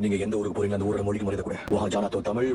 நீங்க எந்த ஊருக்கு போறீங்க? அந்த ஊரோட மொழிக்கு கூட. தமிழ்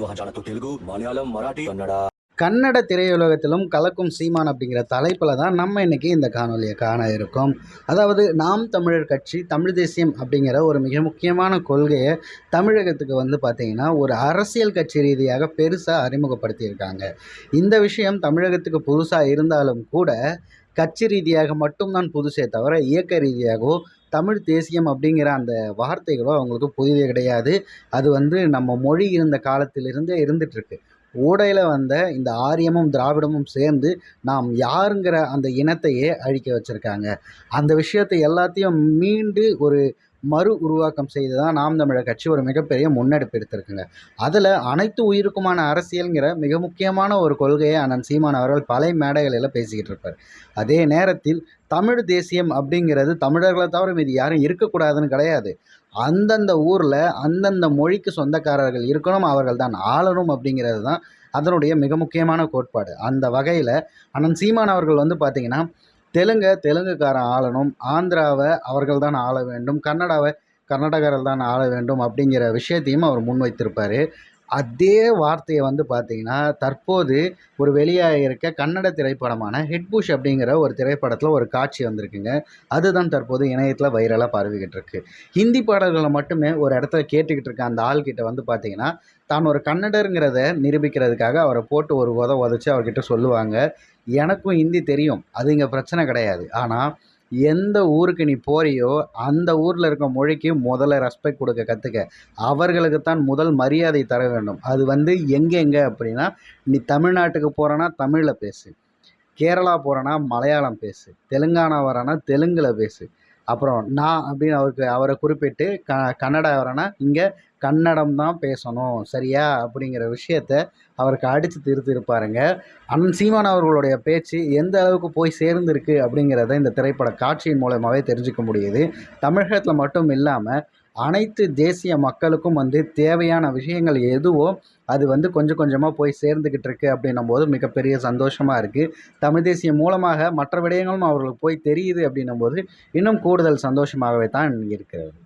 தெலுங்கு மலையாளம் மராட்டி. கன்னடா. கன்னட திரையுலகத்திலும் கலக்கும் சீமான் அப்படிங்கிற தலைப்பில் தான் நம்ம இன்னைக்கு இந்த காணொலியை காண இருக்கோம். அதாவது நாம் தமிழர் கட்சி தமிழ் தேசியம் அப்படிங்கிற ஒரு மிக முக்கியமான கொள்கையை தமிழகத்துக்கு வந்து பார்த்திங்கன்னா ஒரு அரசியல் கட்சி ரீதியாக பெருசாக அறிமுகப்படுத்தியிருக்காங்க. இந்த விஷயம் தமிழகத்துக்கு புதுசாக இருந்தாலும் கூட கட்சி ரீதியாக மட்டும்தான் புதுசே தவிர இயக்க ரீதியாகவோ தமிழ் தேசியம் அப்படிங்கிற அந்த வார்த்தைகளோ அவங்களுக்கு புதிதே கிடையாது. அது வந்து நம்ம மொழி இருந்த காலத்திலிருந்தே இருந்துகிட்ருக்கு ஊடையில் வந்த இந்த ஆரியமும் திராவிடமும் சேர்ந்து நாம் யாருங்கிற அந்த இனத்தையே அழிக்க வச்சுருக்காங்க. அந்த விஷயத்தை எல்லாத்தையும் மீண்டு ஒரு மறு உருவாக்கம் செய்து தான் நாம் தமிழர் கட்சி ஒரு மிகப்பெரிய முன்னெடுப்பு எடுத்திருக்குங்க. அதில் அனைத்து உயிருக்குமான அரசியல்ங்கிற மிக முக்கியமான ஒரு கொள்கையை அண்ணன் சீமான் அவர்கள் பல மேடைகளில் பேசிக்கிட்டு இருப்பார். அதே நேரத்தில் தமிழ் தேசியம் அப்படிங்கிறது தமிழர்களை தவிர மீது யாரும் இருக்கக்கூடாதுன்னு கிடையாது. அந்தந்த ஊரில் அந்தந்த மொழிக்கு சொந்தக்காரர்கள் இருக்கணும் அவர்கள் தான் ஆளணும் அப்படிங்கிறது தான் அதனுடைய மிக முக்கியமான கோட்பாடு. அந்த வகையில் அண்ணன் சீமான் அவர்கள் வந்து பார்த்திங்கன்னா தெலுங்கை தெலுங்குக்காரன் ஆளணும். ஆந்திராவை அவர்கள் தான் ஆள வேண்டும். கன்னடாவை கர்நாடகர்கள் தான் ஆள வேண்டும் அப்படிங்கிற விஷயத்தையும் அவர் முன்வைத்திருப்பார். அதே வார்த்தையை வந்து பார்த்தீங்கன்னா தற்போது ஒரு வெளியாக இருக்க கன்னட திரைப்படமான ஹிட்புஷ் அப்படிங்கிற ஒரு திரைப்படத்தில் ஒரு காட்சி வந்திருக்குங்க. அதுதான் தற்போது இணையத்தில் வைரலாக பரவிக்கிட்டு இருக்கு. ஹிந்தி பாடல்களை மட்டுமே ஒரு இடத்துல கேட்டுக்கிட்டு இருக்க அந்த ஆள்கிட்ட வந்து பார்த்திங்கன்னா தான் ஒரு கன்னடருங்கிறத நிரூபிக்கிறதுக்காக அவரை போட்டு ஒரு உத உதச்சி அவர்கிட்ட சொல்லுவாங்க. எனக்கும் ஹிந்தி தெரியும். அது இங்கே பிரச்சனை கிடையாது. ஆனால் எந்த ஊருக்கு நீ போறியோ அந்த ஊரில் இருக்க மொழிக்கு முதல்ல ரெஸ்பெக்ட் கொடுக்க கற்றுக்க அவர்களுக்கு தான் முதல் மரியாதை தர வேண்டும். அது வந்து எங்கெங்கே அப்படின்னா நீ தமிழ்நாட்டுக்கு போகிறனா தமிழில் பேசு. கேரளா போகிறனா மலையாளம் பேசு. தெலுங்கானா வரனா தெலுங்கில் பேசு. அப்புறம் நான் அப்படின்னு அவருக்கு அவரை குறிப்பிட்டு க கன்னடா வரனா இங்கே கன்னடம் தான் பேசணும் சரியா? அப்படிங்கிற விஷயத்த அவருக்கு அடித்து திருத்திருப்பாருங்க அண்ணன் சீமான் அவர்களுடைய பேச்சு எந்த அளவுக்கு போய் சேர்ந்திருக்கு அப்படிங்கிறத இந்த திரைப்பட காட்சியின் மூலமாகவே தெரிஞ்சுக்க முடியுது. தமிழகத்தில் மட்டும் இல்லாமல் அனைத்து தேசிய மக்களுக்கும் வந்து தேவையான விஷயங்கள் எதுவோ அது வந்து கொஞ்சம் கொஞ்சமாக போய் சேர்ந்துக்கிட்டு இருக்கு அப்படின்னும் போது மிகப்பெரிய சந்தோஷமாக இருக்குது தமிழ் தேசியம் மூலமாக மற்ற விடயங்களும் அவர்களுக்கு போய் தெரியுது அப்படின்னும் போது இன்னும் கூடுதல் சந்தோஷமாகவே தான் இருக்கிறது.